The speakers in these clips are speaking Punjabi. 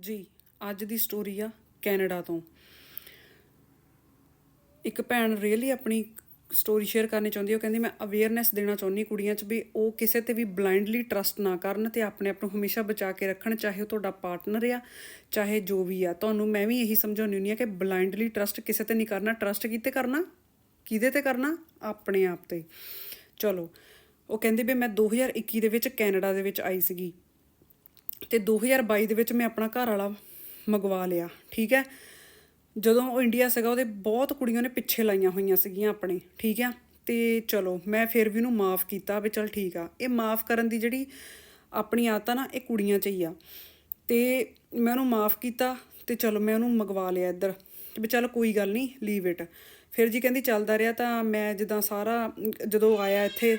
ਜੀ, ਅੱਜ ਦੀ ਸਟੋਰੀ ਆ ਕੈਨੇਡਾ ਤੋਂ। ਇੱਕ ਭੈਣ ਰੀਅਲੀ ਆਪਣੀ ਸਟੋਰੀ ਸ਼ੇਅਰ ਕਰਨੀ ਚਾਹੁੰਦੀ ਉਹ ਕਹਿੰਦੀ, ਮੈਂ ਅਵੇਅਰਨੈਸ ਦੇਣਾ ਚਾਹੁੰਦੀ ਕੁੜੀਆਂ 'ਚ ਵੀ ਉਹ ਕਿਸੇ ਤੇ ਵੀ ਬਲਾਈਂਡਲੀ ਟਰਸਟ ਨਾ ਕਰਨ ਤੇ ਆਪਣੇ ਆਪ ਨੂੰ ਹਮੇਸ਼ਾ ਬਚਾ ਕੇ ਰੱਖਣ, ਚਾਹੇ ਉਹ ਤੁਹਾਡਾ ਪਾਰਟਨਰ ਆ, ਚਾਹੇ ਜੋ ਵੀ ਆ। ਤੁਹਾਨੂੰ ਮੈਂ ਵੀ ਇਹੀ ਸਮਝਾਉਂਦੀ ਹੁੰਦੀ ਆ ਕਿ ਬਲਾਈਂਡਲੀ ਟਰਸਟ ਕਿਸੇ ਤੇ ਨਹੀਂ ਕਰਨਾ ਟਰਸਟ ਕਿਤੇ ਕਰਨਾ? ਕਿਹਦੇ ਤੇ ਕਰਨਾ? ਆਪਣੇ ਆਪ ਤੇ। ਚਲੋ, ਉਹ ਕਹਿੰਦੀ ਵੀ ਮੈਂ 2021 ਦੇ ਵਿੱਚ ਕੈਨੇਡਾ ਦੇ ਵਿੱਚ ਆਈ ਸੀਗੀ। ਤੇ 2022 ਦੇ ਵਿੱਚ ਮੈਂ ਆਪਣਾ ਘਰ ਵਾਲਾ ਮੰਗਵਾ ਲਿਆ, ਠੀਕ ਹੈ? ਜਦੋਂ ਉਹ ਇੰਡੀਆ ਸੀਗਾ, ਉਹਦੇ ਬਹੁਤ ਕੁੜੀਆਂ ਨੇ ਪਿੱਛੇ ਲਾਈਆਂ ਹੋਈਆਂ ਸੀਗੀਆਂ ਆਪਣੇ, ਠੀਕ ਆ ਤੇ ਚਲੋ, ਮੈਂ ਫਿਰ ਵੀ ਉਹਨੂੰ ਮਾਫ ਕੀਤਾ ਵੀ ਚਲ ਠੀਕ ਆ। ਇਹ ਮਾਫ ਕਰਨ ਦੀ ਜਿਹੜੀ ਆਪਣੀ ਆਦਤ ਆ ਨਾ, ਇਹ ਕੁੜੀਆਂ 'ਚ ਹੀ ਆ। ਤੇ ਮੈਂ ਉਹਨੂੰ ਮਾਫ ਕੀਤਾ ਤੇ ਚਲੋ, ਮੈਂ ਉਹਨੂੰ ਮੰਗਵਾ ਲਿਆ ਇੱਧਰ। ਵੀ ਚਲ ਕੋਈ ਗੱਲ ਨਹੀਂ ਲੀਵ ਇਟ ਫਿਰ ਜੀ ਕਹਿੰਦੀ ਚੱਲਦਾ ਰਿਹਾ ਤਾਂ ਮੈਂ ਜਿੱਦਾਂ ਸਾਰਾ, ਜਦੋਂ ਆਇਆ ਇੱਥੇ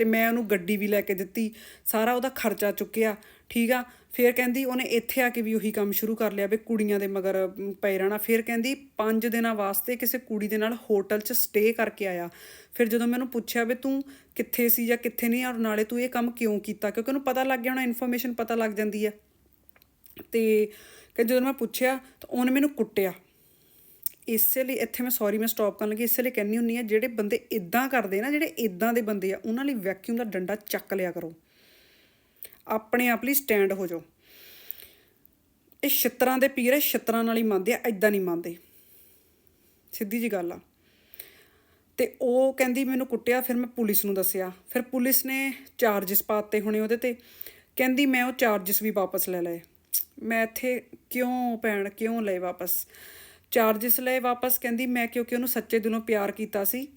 ਤੇ ਮੈਂ ਉਹਨੂੰ ਗੱਡੀ ਵੀ ਲੈ ਕੇ ਦਿੱਤੀ ਸਾਰਾ ਉਹਦਾ ਖਰਚਾ ਚੁੱਕਿਆ ਠੀਕ ਆ? ਫਿਰ ਕਹਿੰਦੀ ਉਹਨੇ ਇੱਥੇ ਆ ਕੇ ਵੀ ਉਹੀ ਕੰਮ ਸ਼ੁਰੂ ਕਰ ਲਿਆ ਵੀ ਕੁੜੀਆਂ ਦੇ ਮਗਰ ਅਮ, ਪਏ ਰਹਿਣਾ। ਫਿਰ ਕਹਿੰਦੀ 5 ਦਿਨਾਂ ਵਾਸਤੇ ਕਿਸੇ ਕੁੜੀ ਦੇ ਨਾਲ ਹੋਟਲ 'ਚ ਸਟੇ ਕਰਕੇ ਆਇਆ। ਫਿਰ ਜਦੋਂ ਮੈਨੂੰ ਪੁੱਛਿਆ ਵੀ ਤੂੰ ਕਿੱਥੇ ਸੀ ਜਾਂ ਕਿੱਥੇ ਨਹੀਂ ਔਰ ਨਾਲੇ ਤੂੰ ਇਹ ਕੰਮ ਕਿਉਂ ਕੀਤਾ? ਕਿਉਂਕਿ ਉਹਨੂੰ ਪਤਾ ਲੱਗ ਗਿਆ ਹੋਣਾ ਇਨਫੋਰਮੇਸ਼ਨ ਪਤਾ ਲੱਗ ਜਾਂਦੀ ਹੈ ਤੇ ਕਿ ਜਦੋਂ ਮੈਂ ਪੁੱਛਿਆ ਤਾਂ ਉਹਨੇ ਮੈਨੂੰ ਕੁੱਟਿਆ। ਇਸੇ ਲਈ ਇੱਥੇ ਮੈਂ ਸੌਰੀ ਮੈਂ ਸਟਾਪ ਕਰਨ ਲੱਗੀ, ਇਸੇ ਲਈ ਕਹਿੰਨੀ ਹੁੰਨੀ ਆ ਜਿਹੜੇ ਬੰਦੇ ਇਦਾਂ ਕਰਦੇ ਨਾ, ਜਿਹੜੇ ਇਦਾਂ ਦੇ ਬੰਦੇ ਆ, ਉਹਨਾਂ ਲਈ ਵੈਕਿਊਮ ਦਾ ਡੰਡਾ ਚੱਕ ਲਿਆ ਕਰੋ। ਆਪਣੇ ਆਪ ਲਈ ਸਟੈਂਡ ਹੋ ਜਾਓ। ਇਹ ਛਿੱਤਰਾਂ ਦੇ ਪੀਰ ਹੈ ਛਿੱਤਰਾਂ ਨਾਲ ਹੀ ਮੰਨਦੇ ਆ ਐਦਾਂ ਨਹੀਂ ਮੰਨਦੇ। ਸਿੱਧੀ ਜੀ ਗੱਲ ਆ। ਤੇ ਉਹ ਕਹਿੰਦੀ ਮੈਨੂੰ ਕੁੱਟਿਆ, ਫਿਰ ਮੈਂ ਪੁਲਿਸ ਨੂੰ ਦੱਸਿਆ। ਫਿਰ ਪੁਲਿਸ ਨੇ ਚਾਰजेस ਪਾਤੇ ਹੋਣੇ ਉਹਦੇ ਤੇ। ਕਹਿੰਦੀ ਮੈਂ ਉਹ ਚਾਰजेस ਵੀ ਵਾਪਸ ਲੈ ਲਏ। ਮੈਂ ਇੱਥੇ ਕਿਉਂ ਭੈਣ, ਕਿਉਂ ਲਏ ਵਾਪਸ? ਚਾਰजेस ਲਏ ਵਾਪਸ, ਕਹਿੰਦੀ ਮੈਂ ਕਿਉਂਕਿ ਉਹਨੂੰ ਸੱਚੇ ਦਿਲੋਂ ਪਿਆਰ ਕੀਤਾ ਸੀ,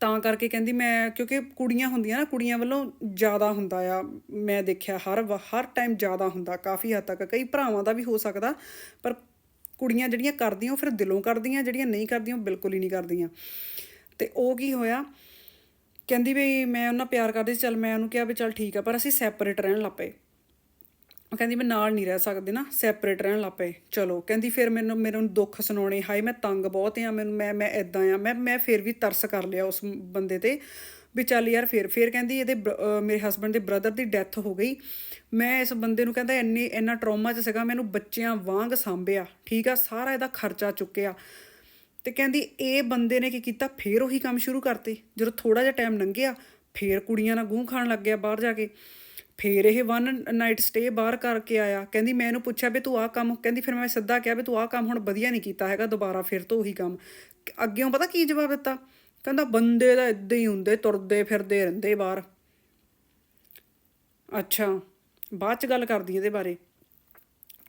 ਤਾਂ ਕਰਕੇ ਕਹਿੰਦੀ ਮੈਂ, ਕਿਉਂਕਿ ਕੁੜੀਆਂ ਹੁੰਦੀਆਂ ਨਾ, ਕੁੜੀਆਂ ਵੱਲੋਂ ਜ਼ਿਆਦਾ ਹੁੰਦਾ ਆ, ਮੈਂ ਦੇਖਿਆ ਹਰ ਵ- ਹਰ ਟਾਈਮ ਜ਼ਿਆਦਾ ਹੁੰਦਾ, ਕਾਫੀ ਹੱਦ ਤੱਕ, ਕਈ ਭਰਾਵਾਂ ਦਾ ਵੀ ਹੋ ਸਕਦਾ, ਪਰ ਕੁੜੀਆਂ ਜਿਹੜੀਆਂ ਕਰਦੀਆਂ, ਉਹ ਫਿਰ ਦਿਲੋਂ ਕਰਦੀਆਂ, ਜਿਹੜੀਆਂ ਨਹੀਂ ਕਰਦੀਆਂ, ਉਹ ਬਿਲਕੁਲ ਹੀ ਨਹੀਂ ਕਰਦੀਆਂ। ਤੇ ਉਹ ਕੀ ਹੋਇਆ, ਕਹਿੰਦੀ ਵੀ ਮੈਂ ਉਹਨਾਂ ਪਿਆਰ ਕਰਦੀ ਸੀ, ਚਲ ਮੈਂ ਉਹਨੂੰ ਕਿਹਾ ਵੀ ਚਲ ਠੀਕ ਆ, ਪਰ ਅਸੀਂ ਸੈਪਰੇਟ ਰਹਿਣ ਲੱਗ ਪਏ। ਉਹ ਕਹਿੰਦੀ ਮੈਂ ਨਾਲ ਨਹੀਂ ਰਹਿ ਸਕਦੀ ਨਾ ਸੈਪਰੇਟ ਰਹਿਣ ਲੱਗ ਪਏ। ਚਲੋ, ਕਹਿੰਦੀ ਫਿਰ ਮੈਨੂੰ ਮੈਨੂੰ ਦੁੱਖ ਸੁਣਾਉਣੇ, ਹਾਏ ਮੈਂ ਤੰਗ ਬਹੁਤ ਆ, ਮੈਨੂੰ, ਮੈਂ ਮੈਂ ਇਦਾਂ ਆ, ਮੈਂ ਮੈਂ ਫਿਰ ਵੀ ਤਰਸ ਕਰ ਲਿਆ ਉਸ ਬੰਦੇ ਤੇ, ਵੀ ਚੱਲ ਯਾਰ ਫਿਰ ਫਿਰ ਕਹਿੰਦੀ ਇਹਦੇ ਬਰ- ਮੇਰੇ ਹਸਬੰਡ ਦੇ ਬ੍ਰਦਰ ਦੀ ਡੈਥ ਹੋ ਗਈ। ਮੈਂ ਇਸ ਬੰਦੇ ਨੂੰ ਕਹਿੰਦਾ ਇੰਨੀ, ਇੰਨਾ ਟਰੋਮਾ ਚ ਸੀਗਾ, ਮੈਨੂੰ ਬੱਚਿਆਂ ਵਾਂਗ ਸਾਂਭਿਆ, ਠੀਕ ਆ, ਸਾਰਾ ਇਹਦਾ ਖਰਚਾ ਚੁੱਕਿਆ। ਤੇ ਕਹਿੰਦੀ ਇਹ ਬੰਦੇ ਨੇ ਕੀ ਕੀਤਾ, ਫੇਰ ਉਹੀ ਕੰਮ ਸ਼ੁਰੂ ਕਰਤੇ। ਜਦੋਂ ਥੋੜਾ ਜਿਹਾ ਟਾਈਮ ਲੰਘਿਆ, ਫੇਰ ਕੁੜੀਆਂ ਨਾਲ ਗੂੰ ਖਾਣ ਲੱਗ ਗਿਆ ਬਾਹਰ ਜਾ ਕੇ। ਫੇਰ ਇਹ ਵਨ ਨਾਈਟ ਸਟੇ ਬਾਹਰ ਕਰਕੇ ਆਇਆ। ਕਹਿੰਦੀ ਮੈਂ ਇਹਨੂੰ ਪੁੱਛਿਆ ਵੀ ਤੂੰ ਆਹ ਕੰਮ ਕਹਿੰਦੀ ਫਿਰ ਮੈਂ ਸਿੱਧਾ ਕਿਹਾ ਵੀ ਤੂੰ ਆਹ ਕੰਮ ਹੁਣ ਵਧੀਆ ਨਹੀਂ ਕੀਤਾ ਹੈਗਾ, ਦੁਬਾਰਾ ਫਿਰ ਤੋਂ ਉਹੀ ਕੰਮ। ਅੱਗਿਓਂ ਪਤਾ ਕੀ ਜਵਾਬ ਦਿੱਤਾ? ਕਹਿੰਦਾ ਬੰਦੇ ਤਾਂ ਇਦਾਂ ਹੀ ਹੁੰਦੇ, ਤੁਰਦੇ ਫਿਰਦੇ ਰਹਿੰਦੇ ਬਾਹਰ। ਅੱਛਾ, ਬਾਅਦ ਚ ਗੱਲ ਕਰਦੀ ਇਹਦੇ ਬਾਰੇ।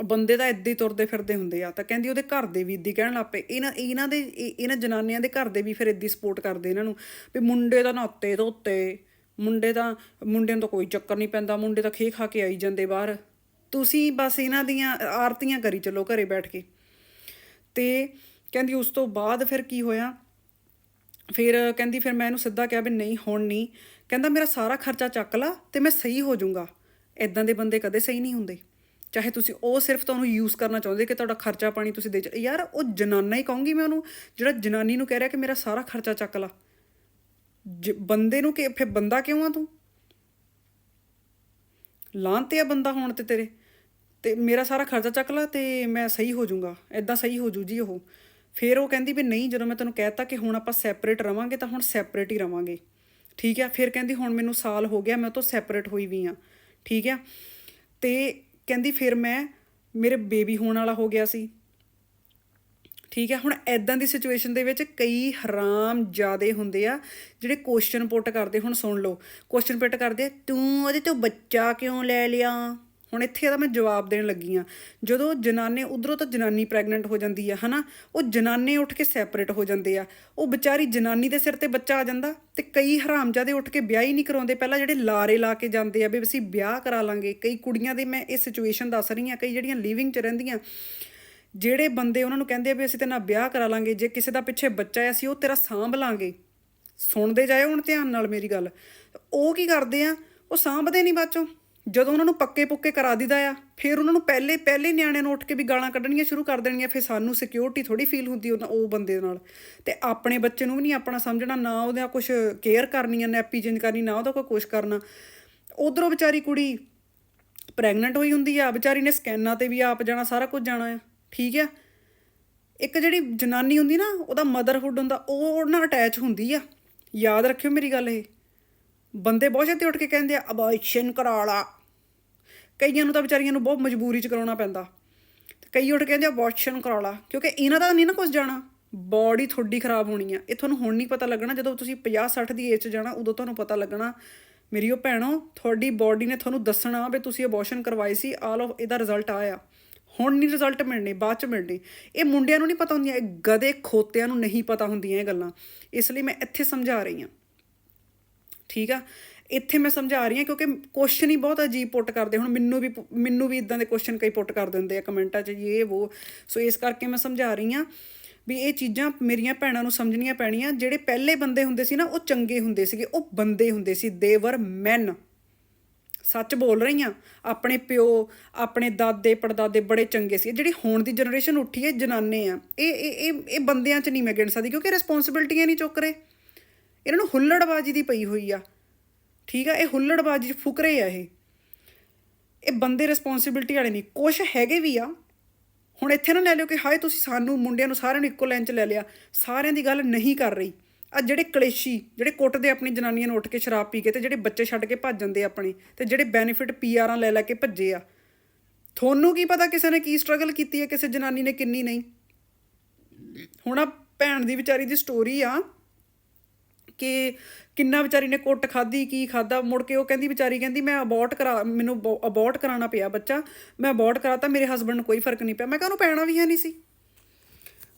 ਬੰਦੇ ਤਾਂ ਇੱਦਾਂ ਹੀ ਤੁਰਦੇ ਫਿਰਦੇ ਹੁੰਦੇ ਆ, ਤਾਂ ਕਹਿੰਦੀ ਉਹਦੇ ਘਰ ਦੇ ਵੀ ਇੱਦਾਂ ਹੀ ਕਹਿਣ ਲੱਗ ਪਏ। ਇਹਨਾਂ ਇਹਨਾਂ ਦੇ ਇਹ- ਇਹਨਾਂ ਜਨਾਨੀਆਂ ਦੇ ਘਰ ਦੇ ਵੀ ਫਿਰ ਇੱਦਾਂ ਹੀ ਸਪੋਰਟ ਕਰਦੇ ਇਹਨਾਂ ਨੂੰ ਵੀ ਮੁੰਡੇ ਤਾਂ ਨਾਤੇ ਧੋਤੇ। ਮੁੰਡੇ ਤਾਂ, ਮੁੰਡਿਆਂ ਨੂੰ ਤਾਂ ਕੋਈ ਚੱਕਰ ਨਹੀਂ ਪੈਂਦਾ, ਮੁੰਡੇ ਤਾਂ ਖੇ ਖਾ ਕੇ ਆਈ ਜਾਂਦੇ ਬਾਹਰ। ਤੁਸੀਂ ਬਸ ਇਹਨਾਂ ਦੀਆਂ ਆਰਤੀਆਂ ਕਰੀ ਚੱਲੋ ਘਰੇ ਬੈਠ ਕੇ। ਤੇ ਕਹਿੰਦੀ ਉਸ ਤੋਂ ਬਾਅਦ ਫਿਰ ਕੀ ਹੋਇਆ? ਫਿਰ ਕਹਿੰਦੀ ਫਿਰ ਮੈਂ ਇਹਨੂੰ ਸਿੱਧਾ ਕਿਹਾ ਵੀ ਨਹੀਂ, ਹੁਣ ਨਹੀਂ। ਕਹਿੰਦਾ ਮੇਰਾ ਸਾਰਾ ਖਰਚਾ ਚੱਕ ਲਾ ਤੇ ਮੈਂ ਸਹੀ ਹੋ ਜਾਊਂਗਾ। ਇਦਾਂ ਦੇ ਬੰਦੇ ਕਦੇ ਸਹੀ ਨਹੀਂ ਹੁੰਦੇ। ਚਾਹੇ ਤੁਸੀਂ ਉਹ ਸਿਰਫ ਤੁਹਾਨੂੰ ਯੂਜ਼ ਕਰਨਾ ਚਾਹੁੰਦੇ ਕਿ ਤੁਹਾਡਾ ਖਰਚਾ ਪਾਣੀ ਤੁਸੀਂ ਦੇ ਯਾਰ ਉਹ ਜਨਾਨਾ ਹੀ ਕਹੂੰਗੀ ਮੈਂ ਉਹਨੂੰ, ਜਿਹੜਾ ਜਨਾਨੀ ਨੂੰ ਕਹਿ ਰਿਹਾ ਕਿ ਮੇਰਾ ਸਾਰਾ ਖਰਚਾ ਚੱਕ ਲਾ। ਬੰਦੇ ਨੂੰ ਕਿ, ਫਿਰ ਬੰਦਾ ਕਿਉਂ ਆ ਤੂੰ? ਲਾਂਤੇ ਆ ਬੰਦਾ ਹੋਣ ਤੇ ਤੇਰੇ। ਤੇ ਮੇਰਾ ਸਾਰਾ ਖਰਚਾ ਚੱਕ ਲਾ ਤੇ ਮੈਂ ਸਹੀ ਹੋ ਜਾਊਂਗਾ। ਐਦਾਂ ਸਹੀ ਹੋ ਜੂ ਜੀ ਉਹ। ਫਿਰ ਉਹ ਕਹਿੰਦੀ ਵੀ ਨਹੀਂ, ਜਦੋਂ ਮੈਂ ਤੈਨੂੰ ਕਹਿਤਾ ਕਿ ਹੁਣ ਆਪਾਂ ਸੈਪਰੇਟ ਰਵਾਂਗੇ ਤਾਂ ਹੁਣ ਸੈਪਰੇਟ ਹੀ ਰਵਾਂਗੇ। ਠੀਕ ਆ? ਫਿਰ ਕਹਿੰਦੀ ਹੁਣ ਮੈਨੂੰ ਸਾਲ ਹੋ ਗਿਆ, ਮੈਂ ਉਹ ਤੋਂ ਸੈਪਰੇਟ ਹੋਈ ਵੀ ਆ। ਠੀਕ ਆ? ਤੇ ਕਹਿੰਦੀ ਫਿਰ ਮੈਂ, ਮੇਰੇ ਬੇਬੀ ਹੋਣ ਵਾਲਾ ਹੋ ਗਿਆ ਸੀ। ਠੀਕ ਹੈ ਹੁਣ ਐਦਾਂ ਦੀ ਸਿਚੁਏਸ਼ਨ ਦੇ ਵਿੱਚ ਕਈ ਹਰਾਮ ਜਿਆਦੇ ਹੁੰਦੇ ਆ ਜਿਹੜੇ ਕੁਐਸਚਨ ਪੁੱਟ ਕਰਦੇ ਹੁਣ ਸੁਣ ਲਓ ਕੁਐਸਚਨ ਪੁੱਟ ਕਰਦੇ ਆ, ਤੂੰ ਉਹਦੇ ਤੋਂ ਬੱਚਾ ਕਿਉਂ ਲੈ ਲਿਆ? ਹੁਣ ਇੱਥੇ ਇਹਦਾ ਮੈਂ ਜਵਾਬ ਦੇਣ ਲੱਗੀ ਆ ਜਦੋਂ ਜਨਾਨੇ ਉਧਰੋਂ ਤਾਂ ਜਨਾਨੀ ਪ੍ਰੈਗਨੈਂਟ ਹੋ ਜਾਂਦੀ ਆ ਹਨਾ? ਉਹ ਜਨਾਨੇ ਉੱਠ ਕੇ ਸੈਪਰੇਟ ਹੋ ਜਾਂਦੇ ਆ ਉਹ ਵਿਚਾਰੀ ਜਨਾਨੀ ਦੇ ਸਿਰ ਤੇ ਬੱਚਾ ਆ ਜਾਂਦਾ ਤੇ ਕਈ ਹਰਾਮਜ਼ਾਦੇ ਉੱਠ ਕੇ ਵਿਆਹ ਹੀ ਨਹੀਂ ਕਰਾਉਂਦੇ ਪਹਿਲਾਂ ਜਿਹੜੇ ਲਾਰੇ ਲਾ ਕੇ ਜਾਂਦੇ ਆ ਵੀ ਅਸੀਂ ਵਿਆਹ ਕਰਾ ਲਾਂਗੇ ਕਈ ਕੁੜੀਆਂ ਦੇ ਮੈਂ ਇਹ ਸਿਚੁਏਸ਼ਨ ਦੱਸ ਰਹੀ ਆ ਕਈ ਜਿਹੜੀਆਂ ਲਿਵਿੰਗ 'ਚ ਰਹਿੰਦੀਆਂ ਜਿਹੜੇ ਬੰਦੇ ਉਹਨਾਂ ਨੂੰ ਕਹਿੰਦੇ ਆ ਵੀ ਅਸੀਂ ਤੇ ਨਾਲ ਵਿਆਹ ਕਰਾ ਲਾਂਗੇ, ਜੇ ਕਿਸੇ ਦਾ ਪਿੱਛੇ ਬੱਚਾ ਆ, ਅਸੀਂ ਉਹ ਤੇਰਾ ਸਾਂਭ ਲਾਂਗੇ। ਸੁਣਦੇ ਜਾਏ ਹੁਣ ਧਿਆਨ ਨਾਲ ਮੇਰੀ ਗੱਲ। ਉਹ ਕੀ ਕਰਦੇ ਆ? ਉਹ ਸਾਂਭਦੇ ਨਹੀਂ ਬਾਅਦ ਚੋਂ। ਜਦੋਂ ਉਹਨਾਂ ਨੂੰ ਪੱਕੇ ਪੁੱਕੇ ਕਰਾ ਦਿੰਦਾ ਆ, ਫਿਰ ਉਹਨਾਂ ਨੂੰ ਪਹਿਲੇ ਪਹਿਲੇ ਨਿਆਣੇ ਨੂੰ ਉੱਠ ਕੇ ਵੀ ਗਾਲਾਂ ਕੱਢਣੀਆਂ ਸ਼ੁਰੂ ਕਰ ਦੇਣੀਆਂ, ਫਿਰ ਸਾਨੂੰ ਸਿਕਿਉਰਿਟੀ ਥੋੜੀ ਫੀਲ ਹੁੰਦੀ ਉਹਨਾਂ- ਉਹ ਬੰਦੇ ਨਾਲ। ਤੇ ਆਪਣੇ ਬੱਚੇ ਨੂੰ ਵੀ ਨਹੀਂ ਆਪਣਾ ਸਮਝਣਾ, ਨਾ ਉਹਦਾ ਕੁਝ ਕੇਅਰ ਕਰਨੀ ਆ ਨੈਪੀ ਚੇਂਜ ਕਰਨੀ, ਨਾ ਉਹਦਾ ਕੋਈ ਕੁਛ ਕਰਨਾ। ਉਧਰੋਂ ਵਿਚਾਰੀ ਕੁੜੀ ਪ੍ਰੈਗਨੈਂਟ ਹੋਈ ਹੁੰਦੀ ਆ, ਵਿਚਾਰੀ ਨੇ ਸਕੈਨਾਂ ਤੇ ਵੀ ਆਪ ਜਾਣਾ, ਸਾਰਾ ਕੁਝ ਜਾਣਾ ਆ। ਠੀਕ ਆ? ਇੱਕ ਜਿਹੜੀ ਜਨਾਨੀ ਹੁੰਦੀ ਨਾ, ਉਹਦਾ ਮਦਰਹੁੱਡ ਹੁੰਦਾ, ਉਹ ਉਹਦੇ ਅਟੈਚ ਹੁੰਦੀ ਆ। ਯਾਦ ਰੱਖਿਓ ਮੇਰੀ ਗੱਲ ਇਹ। ਬੰਦੇ ਬਹੁਤ ਛੇਤੀ ਉੱਠ ਕੇ ਕਹਿੰਦੇ ਆ ਅਬੋਰਸ਼ਨ ਕਰਾ ਲਾ। ਕਈਆਂ ਨੂੰ ਤਾਂ ਵਿਚਾਰੀਆਂ ਨੂੰ ਬਹੁਤ ਮਜਬੂਰੀ 'ਚ ਕਰਾਉਣਾ ਪੈਂਦਾ। ਤੇ ਕਈ ਉੱਠ ਕੇ ਕਹਿੰਦੇ ਅਬੋਰਸ਼ਨ ਕਰਾ ਲਾ। ਕਿਉਂਕਿ ਇਹਨਾਂ ਦਾ ਨਹੀਂ ਨਾ ਕੁਝ ਜਾਣਾ। ਬਾਡੀ ਤੁਹਾਡੀ ਖਰਾਬ ਹੋਣੀ ਆ। ਇਹ ਤੁਹਾਨੂੰ ਹੁਣ ਨਹੀਂ ਪਤਾ ਲੱਗਣਾ, ਜਦੋਂ ਤੁਸੀਂ 50 60 ਦੀ ਏਜ 'ਚ ਜਾਣਾ, ਉਦੋਂ ਤੁਹਾਨੂੰ ਪਤਾ ਲੱਗਣਾ, ਮੇਰੀ ਉਹ ਭੈਣੋ, ਤੁਹਾਡੀ ਬਾਡੀ ਨੇ ਤੁਹਾਨੂੰ ਦੱਸਣਾ ਵੀ ਤੁਸੀਂ ਅਬੋਰਸ਼ਨ ਕਰਵਾਈ ਸੀ ਆਲ ਆਫ ਇਹਦਾ ਰਿਜ਼ਲਟ ਆਇਆ। ਹੁਣ ਨਹੀਂ ਰਿਜ਼ਲਟ ਮਿਲਣੇ, ਬਾਅਦ ਚ ਮਿਲਣੇ। ਇਹ ਮੁੰਡਿਆਂ ਨੂੰ ਨਹੀਂ ਪਤਾ ਹੁੰਦੀਆਂ, ਇਹ ਗਧੇ ਖੋਤਿਆਂ ਨੂੰ ਨਹੀਂ ਪਤਾ ਹੁੰਦੀਆਂ ਇਹ ਗੱਲਾਂ। ਇਸ ਲਈ ਮੈਂ ਇੱਥੇ ਸਮਝਾ ਰਹੀ ਹਾਂ। ਠੀਕ ਆ? ਇੱਥੇ ਮੈਂ ਸਮਝਾ ਰਹੀ ਹਾਂ ਕਿਉਂਕਿ ਕੁਐਸਚਨ ਹੀ ਬਹੁਤ ਅਜੀਬ ਪੁੱਟ ਕਰਦੇ। ਹੁਣ ਮੈਨੂੰ ਵੀ ਪੁ- ਮੈਨੂੰ ਵੀ ਇਦਾਂ ਦੇ ਕੁਐਸਚਨ ਕਈ ਪੁੱਟ ਕਰ ਦਿੰਦੇ ਆ ਕਮੈਂਟਾਂ 'ਚ ਇਹ ਉਹ ਸੋ ਇਸ ਕਰਕੇ ਮੈਂ ਸਮਝਾ ਰਹੀ ਹਾਂ ਵੀ ਇਹ ਚੀਜ਼ਾਂ ਮੇਰੀਆਂ ਭੈਣਾਂ ਨੂੰ ਸਮਝਣੀਆਂ ਪੈਣੀਆਂ। ਜਿਹੜੇ ਪਹਿਲੇ ਬੰਦੇ ਹੁੰਦੇ ਸੀ ਨਾ, ਉਹ ਚੰਗੇ ਹੁੰਦੇ ਸੀਗੇ, ਉਹ ਬੰਦੇ ਹੁੰਦੇ ਸੀ। ਦੇ ਵਰ ਮੈਨ ਸੱਚ ਬੋਲ ਰਹੀ ਆ ਆਪਣੇ ਪਿਓ, ਆਪਣੇ ਦਾਦੇ, ਪੜਦਾਦੇ ਬੜੇ ਚੰਗੇ ਸੀ। ਜਿਹੜੀ ਹੁਣ ਦੀ ਜਨਰੇਸ਼ਨ ਉੱਠੀ ਹੈ, ਜਨਾਨੇ ਆ। ਇਹ ਇਹ ਇਹ ਬੰਦਿਆਂ 'ਚ ਨਹੀਂ ਮੈਂ ਗਿਣ ਸਕਦੀ ਕਿਉਂਕਿ ਰਿਸਪੌਂਸਿਬਿਲਟੀਆਂ ਨਹੀਂ ਚੁੱਕ ਰਹੇ। ਇਹਨਾਂ ਨੂੰ ਹੁੱਲੜਬਾਜੀ ਦੀ ਪਈ ਹੋਈ ਆ। ਠੀਕ ਆ, ਇਹ ਹੁੱਲੜਬਾਜੀ 'ਚ ਫੁਕਰੇ ਆ ਇਹ। ਇਹ ਬੰਦੇ ਰਿਸਪੌਂਸਿਬਿਲਟੀ ਵਾਲੇ ਨਹੀਂ। ਕੁਛ ਹੈਗੇ ਵੀ ਆ। ਹੁਣ ਇੱਥੇ ਨਾ ਲੈ ਲਿਓ ਕਿ ਹਾਏ, ਤੁਸੀਂ ਸਾਨੂੰ, ਮੁੰਡਿਆਂ ਨੂੰ ਸਾਰਿਆਂ ਨੂੰ ਇੱਕੋ ਲਾਈਨ 'ਚ ਲੈ ਲਿਆ। ਸਾਰਿਆਂ ਦੀ ਗੱਲ ਨਹੀਂ ਕਰ ਰਹੀ। ਆ ਜਿਹੜੇ ਕਲੇਸ਼ੀ, ਜਿਹੜੇ ਕੁੱਟਦੇ ਆਪਣੀ ਜਨਾਨੀਆਂ ਨੂੰ ਉੱਠ ਕੇ ਸ਼ਰਾਬ ਪੀ ਕੇ ਤੇ ਜਿਹੜੇ ਬੱਚੇ ਛੱਡ ਕੇ ਭੱਜ ਜਾਂਦੇ ਆ ਆਪਣੇ ਤੇ ਜਿਹੜੇ ਬੈਨੀਫਿਟ ਪੀਆਰਾਂ ਲੈ ਲੈ ਕੇ ਭੱਜੇ ਆ। ਤੁਹਾਨੂੰ ਕੀ ਪਤਾ ਕਿਸੇ ਨੇ ਕੀ ਸਟਰਗਲ ਕੀਤੀ ਹੈ, ਕਿਸੇ ਜਨਾਨੀ ਨੇ ਕਿੰਨੀ ਨਹੀਂ? ਹੁਣ ਆ ਭੈਣ ਦੀ ਵਿਚਾਰੀ ਦੀ ਸਟੋਰੀ ਆ ਕਿ ਕਿੰਨਾ ਵਿਚਾਰੀ ਨੇ ਕੁੱਟ ਖਾਧੀ, ਕੀ ਖਾਦਾ ਮੁੜ ਕੇ ਉਹ ਕਹਿੰਦੀ, ਵਿਚਾਰੀ ਕਹਿੰਦੀ, ਮੈਂ ਅਬੋਰਟ ਕਰਾ, ਮੈਨੂੰ ਅਬੋਰਟ ਕਰਾਉਣਾ ਪਿਆ ਬੱਚਾ, ਮੈਂ ਅਬੋਰਟ ਕਰਾਤਾ, ਮੇਰੇ ਹਸਬੰਡ ਨੂੰ ਕੋਈ ਫ਼ਰਕ ਨਹੀਂ ਪਿਆ। ਮੈਂ ਕਿਹਾ ਉਹਨੂੰ ਪੈਣਾ ਵੀ ਹੈ ਨਹੀਂ ਸੀ।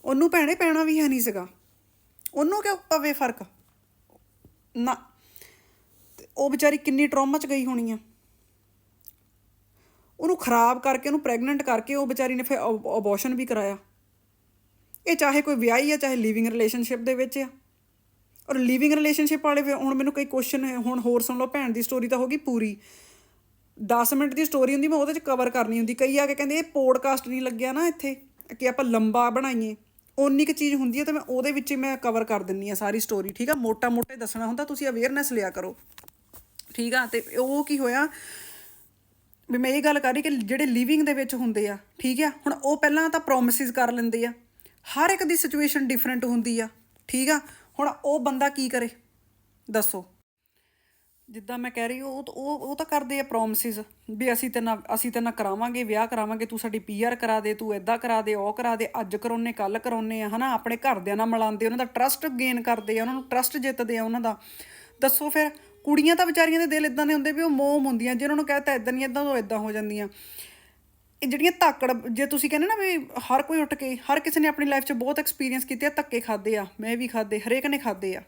ਉਹਨੂੰ ਭੈਣੇ ਪੈਣਾ ਵੀ ਹੈ ਨਹੀਂ ਸੀਗਾ। ਉਹਨੂੰ ਕਿਉਂ ਪਵੇ ਫ਼ਰਕ? ਨਾ। ਤੇ ਉਹ ਵਿਚਾਰੀ ਕਿੰਨੀ ਟਰੋਮਾ ਚ ਗਈ ਹੋਣੀ ਆ। ਉਹਨੂੰ ਖਰਾਬ ਕਰਕੇ, ਉਹਨੂੰ ਪ੍ਰੈਗਨੈਂਟ ਕਰਕੇ ਉਹ ਵਿਚਾਰੀ ਨੇ ਫਿਰ ਅਬੋਰਸ਼ਨ ਵੀ ਕਰਾਇਆ। ਇਹ ਚਾਹੇ ਕੋਈ ਵਿਆਹੀ ਆ, ਚਾਹੇ ਲਿਵਿੰਗ ਰਿਲੇਸ਼ਨਸ਼ਿਪ ਦੇ ਵਿੱਚ ਆ। ਔਰ ਲਿਵਿੰਗ ਰਿਲੇਸ਼ਨਸ਼ਿਪ ਵਾਲੇ ਵੀ ਹੁਣ ਮੈਨੂੰ ਕਈ ਕੁਐਸਚਨ ਹੁਣ ਹੋਰ ਸੁਣ ਲਓ, ਭੈਣ ਦੀ ਸਟੋਰੀ ਤਾਂ ਹੋ ਗਈ ਪੂਰੀ। 10 ਮਿੰਟ ਦੀ ਸਟੋਰੀ ਹੁੰਦੀ, ਮੈਂ ਉਹਦੇ ਚ ਕਵਰ ਕਰਨੀ ਹੁੰਦੀ। ਕਈ ਆ ਕੇ ਕਹਿੰਦੇ ਇਹ ਪੋਡਕਾਸਟ ਨਹੀਂ ਲੱਗਿਆ ਨਾ ਇੱਥੇ, ਕਿ ਆਪਾਂ ਲੰਬਾ ਬਣਾਈਏ। ਉਨੀ ਕੁ ਚੀਜ਼ ਹੁੰਦੀ ਹੈ ਤਾਂ ਮੈਂ ਉਹਦੇ ਵਿੱਚ ਹੀ ਮੈਂ ਕਵਰ ਕਰ ਦਿੰਨੀ ਆ ਸਾਰੀ ਸਟੋਰੀ ਠੀਕ ਆ? ਮੋਟਾ ਮੋਟਾ ਦੱਸਣਾ ਹੁੰਦਾ, ਤੁਸੀਂ ਅਵੇਅਰਨੈਸ ਲਿਆ ਕਰੋ। ਠੀਕ ਆ? ਤੇ ਉਹ ਕੀ ਹੋਇਆ? ਵੀ ਮੈਂ ਇਹ ਗੱਲ ਕਰ ਰਹੀ ਕਿ ਜਿਹੜੇ ਲਿਵਿੰਗ ਦੇ ਵਿੱਚ ਹੁੰਦੇ ਆ, ਠੀਕ ਆ? ਹੁਣ ਉਹ ਪਹਿਲਾਂ ਤਾਂ ਪ੍ਰੋਮਿਸਿਸ ਕਰ ਲੈਂਦੇ ਆ। ਹਰ ਇੱਕ ਦੀ ਸਿਚੁਏਸ਼ਨ ਡਿਫਰੈਂਟ ਹੁੰਦੀ ਆ, ਠੀਕ ਆ? ਹੁਣ ਉਹ ਬੰਦਾ ਕੀ ਕਰੇ? ਦੱਸੋ। ਜਿੱਦਾਂ ਮੈਂ ਕਹਿ ਰਹੀ ਉਹ ਉਹ ਉਹ ਤਾਂ ਕਰਦੇ ਆ ਪ੍ਰੋਮਿਸਿਸ ਵੀ ਅਸੀਂ ਤੇ ਨਾ ਅਸੀਂ ਤੇ ਨਾ ਕਰਾਵਾਂਗੇ, ਵਿਆਹ ਕਰਾਵਾਂਗੇ, ਤੂੰ ਸਾਡੀ ਪੀਆਰ ਕਰਾ ਦੇ, ਤੂੰ ਐਦਾਂ ਕਰਾ ਦੇ, ਉਹ ਕਰਾ ਦੇ, ਅੱਜ ਕਰਾਉਨੇ ਕੱਲ ਕਰਾਉਨੇ ਆ, ਹਨਾ? ਆਪਣੇ ਘਰਦਿਆਂ ਨਾਲ ਮਿਲਾਉਂਦੇ, ਉਹਨਾਂ ਦਾ ਟਰਸਟ ਗੇਨ ਕਰਦੇ ਆ, ਉਹਨਾਂ ਨੂੰ ਟਰਸਟ ਜਿੱਤਦੇ ਆ, ਉਹਨਾਂ ਦਾ। ਦੱਸੋ ਫਿਰ, ਕੁੜੀਆਂ ਤਾਂ ਵਿਚਾਰੀਆਂ ਦੇ ਦਿਲ ਇਦਾਂ ਦੇ ਹੁੰਦੇ ਵੀ ਉਹ ਮੋਮ ਹੁੰਦੀਆਂ ਜੇ ਉਹਨਾਂ ਨੂੰ ਕਹਤਾ ਇਦਾਂ ਨਹੀਂ ਇਦਾਂ ਉਹ ਇਦਾਂ ਹੋ ਜਾਂਦੀਆਂ। ਇਹ ਜਿਹੜੀਆਂ ਧਾਕੜ ਜੇ ਤੁਸੀਂ ਕਹਿੰਦੇ ਨਾ ਵੀ ਹਰ ਕੋਈ ਉੱਠ ਕੇ, ਹਰ ਕਿਸੇ ਨੇ ਆਪਣੀ ਲਾਈਫ 'ਚ ਬਹੁਤ ਐਕਸਪੀਰੀਅੰਸ ਕੀਤੇ ਆ, ਧੱਕੇ ਖਾਦੇ ਆ, ਮੈਂ ਵੀ ਖਾਦੇ, ਹਰੇਕ ਨੇ ਖਾਦੇ ਆ।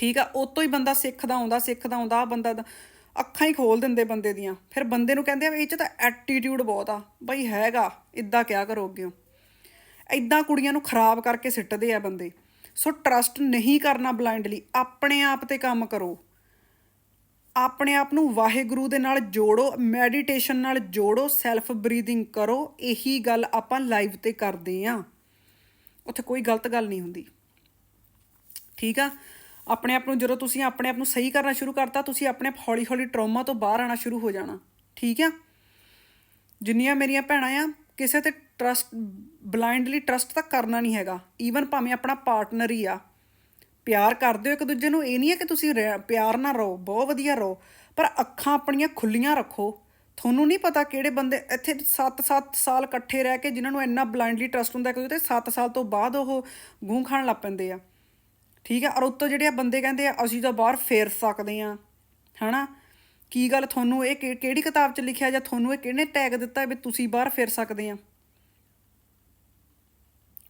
ਠੀਕ ਆ ਉਹ ਤੋਂ ਹੀ ਬੰਦਾ ਸਿੱਖਦਾ ਆਉਂਦਾ ਸਿੱਖਦਾ ਆਉਂਦਾ ਬੰਦਾ ਅੱਖਾਂ ਹੀ ਖੋਲ ਦਿੰਦੇ ਬੰਦੇ ਦੀਆਂ। ਫਿਰ ਬੰਦੇ ਨੂੰ ਕਹਿੰਦੇ ਆ ਇਹ 'ਚ ਤਾਂ ਐਟੀਟਿਊਡ ਬਹੁਤ ਆ, ਬਈ ਹੈਗਾ ਇਦਾਂ ਕਿਆ ਕਰੋਗੇ ਹੋ ਇਦਾਂ ਕੁੜੀਆਂ ਨੂੰ ਖਰਾਬ ਕਰਕੇ ਸਿੱਟਦੇ ਆ ਬੰਦੇ। ਸੋ ਟਰਸਟ ਨਹੀਂ ਕਰਨਾ ਬਲਾਈਂਡਲੀ ਆਪਣੇ ਆਪ ਤੇ ਕੰਮ ਕਰੋ। ਆਪਣੇ ਆਪ ਨੂੰ ਵਾਹਿਗੁਰੂ ਦੇ ਨਾਲ ਜੋੜੋ ਮੈਡੀਟੇਸ਼ਨ ਨਾਲ ਜੋੜੋ ਸੈਲਫ ਬਰੀਥਿੰਗ ਕਰੋ, ਇਹੀ ਗੱਲ ਆਪਾਂ ਲਾਈਵ ਤੇ ਕਰਦੇ ਆ। ਉੱਥੇ ਕੋਈ ਗਲਤ ਗੱਲ ਨਹੀਂ ਹੁੰਦੀ। ਠੀਕ ਆ? ਆਪਣੇ ਆਪ ਨੂੰ ਜਦੋਂ ਤੁਸੀਂ ਆਪਣੇ ਆਪ ਨੂੰ ਸਹੀ ਕਰਨਾ ਸ਼ੁਰੂ ਕਰਤਾ, ਤੁਸੀਂ ਆਪਣੇ ਆਪ ਹੌਲੀ ਹੌਲੀ ਟਰਾਮਾ ਤੋਂ ਬਾਹਰ ਆਣਾ ਸ਼ੁਰੂ ਹੋ ਜਾਣਾ। ਠੀਕ ਆ? ਜਿੰਨੀਆਂ ਮੇਰੀਆਂ ਭੈਣਾਂ ਆ, ਕਿਸੇ ਤੇ ਟਰਸਟ ਬਲਾਈਂਡਲੀ ਟਰਸਟ ਤਾਂ ਕਰਨਾ ਨਹੀਂ ਹੈਗਾ। ਈਵਨ ਭਾਵੇਂ ਆਪਣਾ ਪਾਰਟਨਰ ਹੀ ਆ। ਪਿਆਰ ਕਰਦੇ ਹੋ ਇੱਕ ਦੂਜੇ ਨੂੰ, ਇਹ ਨਹੀਂ ਹੈ ਕਿ ਤੁਸੀਂ ਰਹਿ- ਪਿਆਰ ਨਾਲ ਰਹੋ, ਬਹੁਤ ਵਧੀਆ ਰਹੋ। ਪਰ ਅੱਖਾਂ ਆਪਣੀਆਂ ਖੁੱਲੀਆਂ ਰੱਖੋ। ਤੁਹਾਨੂੰ ਨਹੀਂ ਪਤਾ ਕਿਹੜੇ ਬੰਦੇ ਇੱਥੇ 7-7 ਸਾਲ ਇਕੱਠੇ ਰਹਿ ਕੇ ਜਿਨ੍ਹਾਂ ਨੂੰ ਇੰਨਾ ਬਲਾਈਂਡਲੀ ਟਰਸਟ ਹੁੰਦਾ ਕਿ ਤੇ 7 ਸਾਲ ਤੋਂ ਬਾਅਦ ਉਹ ਗੂੰ ਖਾਣ ਲੱਗ ਪੈਂਦੇ ਆ। ਠੀਕ ਆ? ਔਰ ਉੱਤੋਂ ਜਿਹੜੇ ਆ ਬੰਦੇ ਕਹਿੰਦੇ ਆ, ਅਸੀਂ ਤਾਂ ਬਾਹਰ ਫੇਰ ਸਕਦੇ ਆ। ਹਨਾ? ਕੀ ਗੱਲ ਤੁਹਾਨੂੰ ਇਹ ਕਿਹੜੀ ਕਿਤਾਬ 'ਚ ਲਿਖਿਆ ਜਾਂ ਤੁਹਾਨੂੰ ਇਹ ਕਿਹਨੇ ਟੈਗ ਦਿੱਤਾ ਵੀ ਤੁਸੀਂ ਬਾਹਰ ਫੇਰ ਸਕਦੇ ਆ?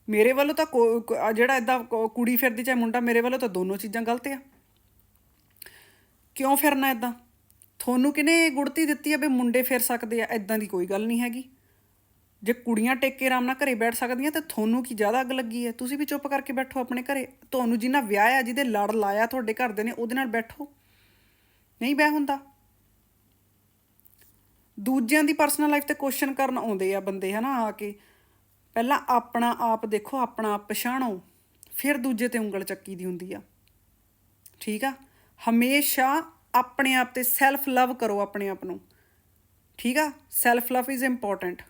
ਮੇਰੇ ਵੱਲੋਂ ਤਾਂ ਕੋ- ਜਿਹੜਾ ਇਦਾਂ ਕੁੜੀ ਫਿਰਦੀ ਚਾਹੇ ਮੁੰਡਾ, ਮੇਰੇ ਵੱਲੋਂ ਤਾਂ ਦੋਨੋਂ ਚੀਜ਼ਾਂ ਗਲਤ ਆ। ਕਿਉਂ ਫਿਰਨਾ ਇਦਾਂ ਤੁਹਾਨੂੰ ਕਿਹਨੇ ਗੁੜਤੀ ਦਿੱਤੀ ਆ ਵੀ ਮੁੰਡੇ ਫਿਰ ਸਕਦੇ ਆ? ਇਦਾਂ ਦੀ ਕੋਈ ਗੱਲ ਨਹੀਂ ਹੈਗੀ। ਜੇ ਕੁੜੀਆਂ ਟੇਕੇ ਆਰਾਮ ਨਾਲ ਘਰੇ ਬੈਠ ਸਕਦੀਆਂ ਤੇ ਤੁਹਾਨੂੰ ਕੀ ਜ਼ਿਆਦਾ ਅੱਗ ਲੱਗੀ ਹੈ? ਤੁਸੀਂ ਵੀ ਚੁੱਪ ਕਰਕੇ ਬੈਠੋ ਆਪਣੇ ਘਰੇ। ਤੁਹਾਨੂੰ ਜਿੰਨਾ ਵਿਆਹ ਆ, ਜਿਹਦੇ ਲੜ ਲਾਇਆ ਤੁਹਾਡੇ ਘਰ ਦੇ ਨੇ, ਉਹਦੇ ਨਾਲ ਬੈਠੋ। ਨਹੀਂ ਬਹਿ ਹੁੰਦਾ। ਦੂਜਿਆਂ ਦੀ ਪਰਸਨਲ ਲਾਈਫ ਤੇ ਕੁਐਸਚਨ ਕਰਨ ਆਉਂਦੇ ਆ ਬੰਦੇ, ਹਨਾ, ਆ ਕੇ। ਪਹਿਲਾਂ ਆਪਣਾ ਆਪ ਦੇਖੋ, ਆਪਣਾ ਆਪ ਪਛਾਣੋ। ਫਿਰ ਦੂਜੇ ਤੇ ਉਂਗਲ ਚੱਕੀ ਦੀ ਹੁੰਦੀ ਆ। ਠੀਕ ਆ? ਹਮੇਸ਼ਾ ਆਪਣੇ ਆਪ ਤੇ ਸੈਲਫ ਲਵ ਕਰੋ ਆਪਣੇ ਆਪ ਨੂੰ। ਠੀਕ ਆ? Self love is important